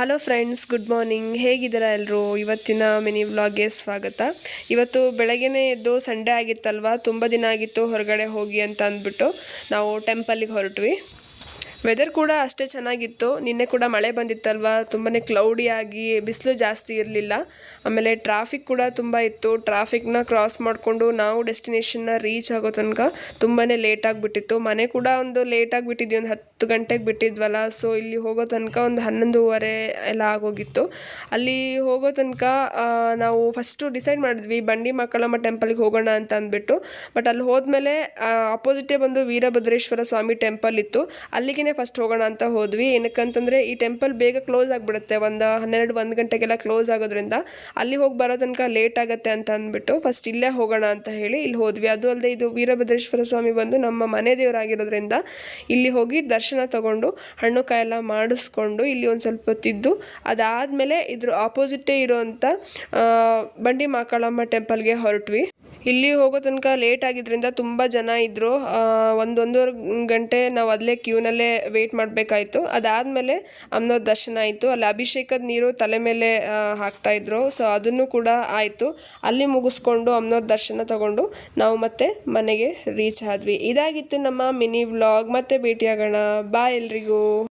Hello friends good morning ಹೇಗಿದ್ದೀರಾ ಎಲ್ಲರೂ ಇವತ್ತಿನ ಮಿನಿ ವ್ಲಾಗ್ಗೆ ಸ್ವಾಗತ. ಇವತ್ತು ಬೆಳಗ್ಗೆನೇ ಎದ್ದು ಸಂಡೇ ಆಗಿತ್ತಲ್ವಾ? ತುಂಬ ದಿನ ಆಗಿತ್ತು ಹೊರಗಡೆ ಹೋಗಿ ಅಂತ ಅಂದ್ಬಿಟ್ಟು ನಾವು ಟೆಂಪಲಿಗೆ ಹೊರಟ್ವಿ. ವೆದರ್ ಕೂಡ ಅಷ್ಟೇ ಚೆನ್ನಾಗಿತ್ತು. ನಿನ್ನೆ ಕೂಡ ಮಳೆ ಬಂದಿತ್ತಲ್ವಾ? ತುಂಬಾ ಕ್ಲೌಡಿಯಾಗಿ ಬಿಸಿಲು ಜಾಸ್ತಿ ಇರಲಿಲ್ಲ. ಆಮೇಲೆ ಟ್ರಾಫಿಕ್ ಕೂಡ ತುಂಬ ಇತ್ತು. ಟ್ರಾಫಿಕ್ನ ಕ್ರಾಸ್ ಮಾಡಿಕೊಂಡು ನಾವು ಡೆಸ್ಟಿನೇಷನ್ನ ರೀಚ್ ಆಗೋ ತನಕ ತುಂಬಾ ಲೇಟ್ ಆಗಿಬಿಟ್ಟಿತ್ತು. ಮನೆ ಕೂಡ ಒಂದು ಲೇಟ್ ಆಗಿಬಿಟ್ಟಿದ್ವಿ. ಒಂದು ಹತ್ತು ಗಂಟೆಗೆ ಬಿಟ್ಟಿದ್ವಲ್ಲ. ಸೊ ಇಲ್ಲಿ ಹೋಗೋ ತನಕ ಒಂದು ಹನ್ನೊಂದುವರೆ ಎಲ್ಲ ಆಗೋಗಿತ್ತು. ಅಲ್ಲಿ ಹೋಗೋ ತನಕ ನಾವು ಫಸ್ಟು ಡಿಸೈಡ್ ಮಾಡಿದ್ವಿ, ಬಂಡಿ ಮಕ್ಕಳಮ್ಮ ಟೆಂಪಲ್ಗೆ ಹೋಗೋಣ ಅಂತ ಅಂದ್ಬಿಟ್ಟು. ಬಟ್ ಅಲ್ಲಿ ಹೋದ್ಮೇಲೆ ಅಪೋಸಿಟೇ ಬಂದು ವೀರಭದ್ರೇಶ್ವರ ಸ್ವಾಮಿ ಟೆಂಪಲ್ ಇತ್ತು. ಅಲ್ಲಿಗೆ ಫಸ್ಟ್ ಹೋಗೋಣ ಅಂತ ಹೋದ್ವಿ. ಏನಕ್ಕಂತಂದರೆ ಈ ಟೆಂಪಲ್ ಬೇಗ ಕ್ಲೋಸ್ ಆಗಿಬಿಡುತ್ತೆ. ಒಂದು ಹನ್ನೆರಡು, ಒಂದು ಗಂಟೆಗೆಲ್ಲ ಕ್ಲೋಸ್ ಆಗೋದ್ರಿಂದ ಅಲ್ಲಿ ಹೋಗಿ ಬರೋ ತನಕ ಲೇಟ್ ಆಗುತ್ತೆ ಅಂತ ಅಂದ್ಬಿಟ್ಟು ಫಸ್ಟ್ ಇಲ್ಲೇ ಹೋಗೋಣ ಅಂತ ಹೇಳಿ ಇಲ್ಲಿ ಹೋದ್ವಿ. ಅದು ಅಲ್ಲದೆ ಇದು ವೀರಭದ್ರೇಶ್ವರ ಸ್ವಾಮಿ ಬಂದು ನಮ್ಮ ಮನೆ ದೇವರಾಗಿರೋದ್ರಿಂದ ಇಲ್ಲಿ ಹೋಗಿ ದರ್ಶನ ತಗೊಂಡು ಹಣ್ಣು ಕಾಯೆಲ್ಲ ಮಾಡಿಸ್ಕೊಂಡು ಇಲ್ಲಿ ಒಂದು ಸ್ವಲ್ಪ ಹೊತ್ತಿದ್ದು ಅದಾದಮೇಲೆ ಇದ್ರ ಆಪೋಸಿಟೇ ಇರೋವಂಥ ಬಂಡಿ ಮಾಕಾಳಮ್ಮ ಟೆಂಪಲ್ಗೆ ಹೊರಟ್ವಿ. ಇಲ್ಲಿ ಹೋಗೋ ತನಕ ಲೇಟ್ ಆಗಿದ್ರಿಂದ ತುಂಬ ಜನ ಇದ್ದರು ಒಂದೊಂದೂವರೆ ಗಂಟೆ ನಾವು ಅದಲೇ ಕ್ಯೂನಲ್ಲೇ ವೆಯ್ಟ್ ಮಾಡಬೇಕಾಯ್ತು. ಅದಾದಮೇಲೆ ಅಮ್ಮನವ್ರ ದರ್ಶನ ಆಯಿತು. ಅಲ್ಲಿ ಅಭಿಷೇಕದ ನೀರು ತಲೆ ಮೇಲೆ ಹಾಕ್ತಾಯಿದ್ರು ಸೊ ಅದನ್ನು ಕೂಡ ಆಯಿತು. ಅಲ್ಲಿ ಮುಗಿಸ್ಕೊಂಡು ಅಮ್ಮನವ್ರ ದರ್ಶನ ತಗೊಂಡು ನಾವು ಮತ್ತೆ ಮನೆಗೆ ರೀಚ್ ಆದ್ವಿ. ಇದಾಗಿತ್ತು ನಮ್ಮ ಮಿನಿ ವ್ಲಾಗ್ ಮತ್ತೆ ಭೇಟಿಯಾಗೋಣ. ಬಾಯ್ ಎಲ್ರಿಗೂ.